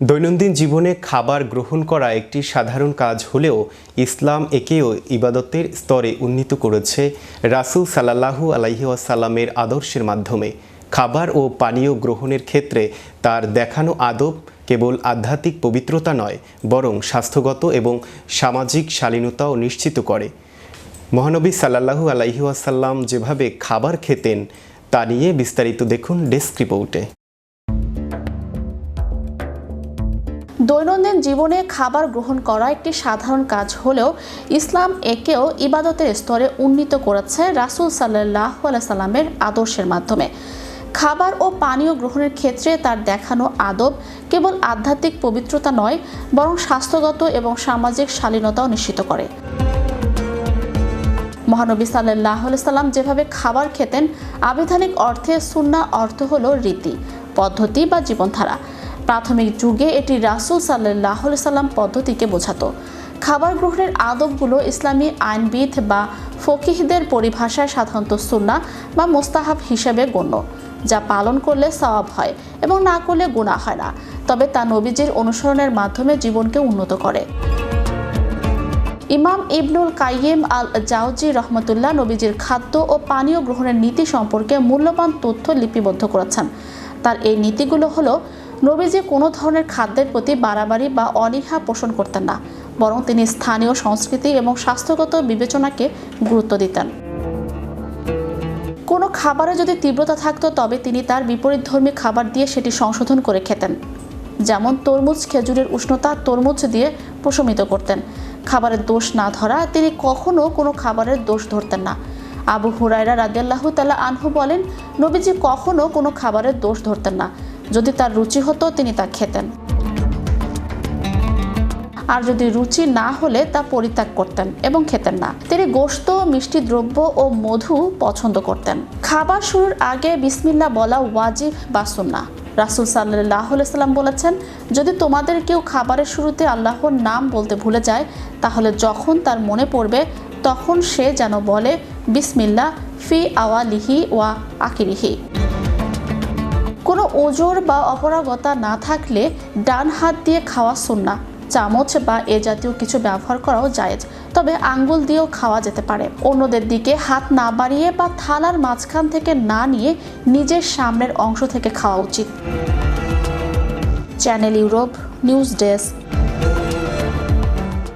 দৈনন্দিন জীবনে খাবার গ্রহণ করা একটি সাধারণ কাজ হলেও ইসলাম একেও ইবাদতের স্তরে উন্নীত করেছে রাসূল সাল্লাল্লাহু আলাইহি ওয়াসাল্লামের আদর্শের মাধ্যমে। খাবার ও পানীয় গ্রহণের ক্ষেত্রে তার দেখানো আদব কেবল আধ্যাত্মিক পবিত্রতা নয়, বরং স্বাস্থ্যগত এবং সামাজিক শালীনতাও নিশ্চিত করে। মহানবী সাল্লাল্লাহু আলাইহি ওয়াসাল্লাম যেভাবে খাবার খেতেন, তা নিয়ে বিস্তারিত দেখুন ডেস্ক রিপোর্টে। দৈনন্দিন জীবনে খাবার গ্রহণ করা একটি সাধারণ কাজ হলেও ইসলাম একেও ইবাদতের স্তরে উন্নীত করেছে রাসূল সাল্লাহ সাল্লামের আদর্শের মাধ্যমে। খাবার ও পানীয় গ্রহণের ক্ষেত্রে তার দেখানো আদব কেবল আধ্যাত্মিক পবিত্রতা নয়, বরং স্বাস্থ্যগত এবং সামাজিক শালীনতাও নিশ্চিত করে। মহানবী সাল্লাহ সাল্লাম যেভাবে খাবার খেতেন, আবিধানিক অর্থে সুন্না অর্থ হলো রীতি, পদ্ধতি বা জীবনধারা। প্রাথমিক যুগে এটি রাসূল সাল্লাহ সাল্লাম পদ্ধতিকে বোঝাতো। খাবার গ্রহণের আদবগুলো ইসলামী আইনবিদ বা ফকিহদের পরিভাষায় সাধারণত সুন্না বা মোস্তাহাব হিসেবে গণ্য, যা পালন করলে সওয়াব হয় এবং না করলে গুণা হয় না, তবে তা নবীজির অনুসরণের মাধ্যমে জীবনকে উন্নত করে। ইমাম ইবনুল কাইয়েম আল জাউজি রহমতুল্লাহ নবীজির খাদ্য ও পানীয় গ্রহণের নীতি সম্পর্কে মূল্যবান তথ্য লিপিবদ্ধ করেছেন। তার এই নীতিগুলো হলো নবীজি কোনো ধরনের খাদ্যের প্রতি বাড়াবাড়ি বা অনীহা পোষণ করতেন না, বরং তিনি স্থানীয় সংস্কৃতি এবং স্বাস্থ্যগত বিবেচনাকে গুরুত্ব দিতেন। কোনো খাবারে যদি তীব্রতা থাকতো, তবে তিনি তার বিপরীতধর্মী খাবার দিয়ে সেটি সংশোধন করে খেতেন। যেমন তরমুজ খেজুরের উষ্ণতা তরমুজ দিয়ে প্রশমিত করতেন। খাবারের দোষ না ধরা তিনি কখনও কোনো খাবারের দোষ ধরতেন না। আবু হুরায়রা রাদিয়াল্লাহ তালা আনহু বলেন, নবীজি কখনও কোনো খাবারের দোষ ধরতেন না। যদি তার রুচি হতো, তিনি তা খেতেন। আর যদি রুচি না হলে, তা পরিত্যাগ করতেন এবং খেতেন না। তিনি গোশত, মিষ্টি দ্রব্য ও মধু পছন্দ করতেন। খাবার শুরুর আগে বিসমিল্লা বলা ওয়াজিব বা সুন্না রাসুল সাল্লাহ সাল্লাম বলেছেন, যদি তোমাদের কেউ খাবারের শুরুতে আল্লাহর নাম বলতে ভুলে যায়, তাহলে যখন তার মনে পড়বে, তখন সে যেন বলে বিসমিল্লা ফি আওয়ালিহি ওয়া আকিরিহি কোনো ওজোর বা অপরাগতা না থাকলে ডান হাত দিয়ে খাওয়া সুন্না চামচ বা এ জাতীয় কিছু ব্যবহার করাও জায়েজ। তবে আঙ্গুল দিয়েও খাওয়া যেতে পারে। অন্যদের দিকে হাত না বাড়িয়ে বা থালার মাঝখান থেকে না নিয়ে নিজের সামনের অংশ থেকে খাওয়া উচিত। Channel Europe news desk.